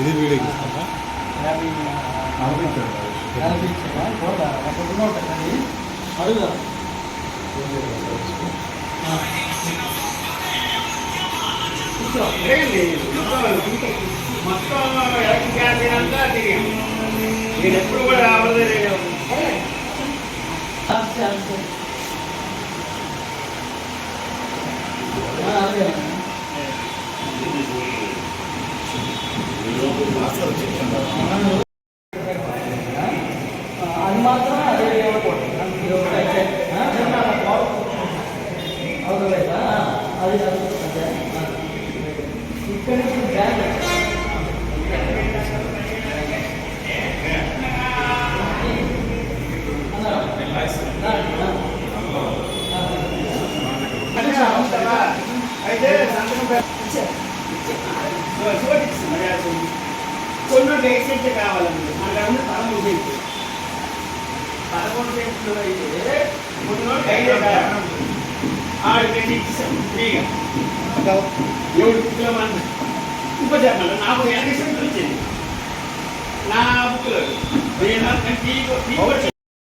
ఇది వీడియోకి ఇస్తారా అడుగుదా మొత్తం ఎప్పుడు కూడా అది మాత్రం అదే అయితే అది ఇక్కడ నుంచి బ్యాంక్ అయితే సంతకం కొన్ని ఎక్సెంట్ కావాలండి. మనకు పదమూడు సెంట్లు పదమూడు సెంట్లు అయితే కొన్ని ఐదు ఆరు పెట్టి ఇచ్చాం ఫ్రీగా. ఏడు బుక్లో మన ఉపజాపాలు నాకు సెంట్లు వచ్చింది నా బుక్లో. నేను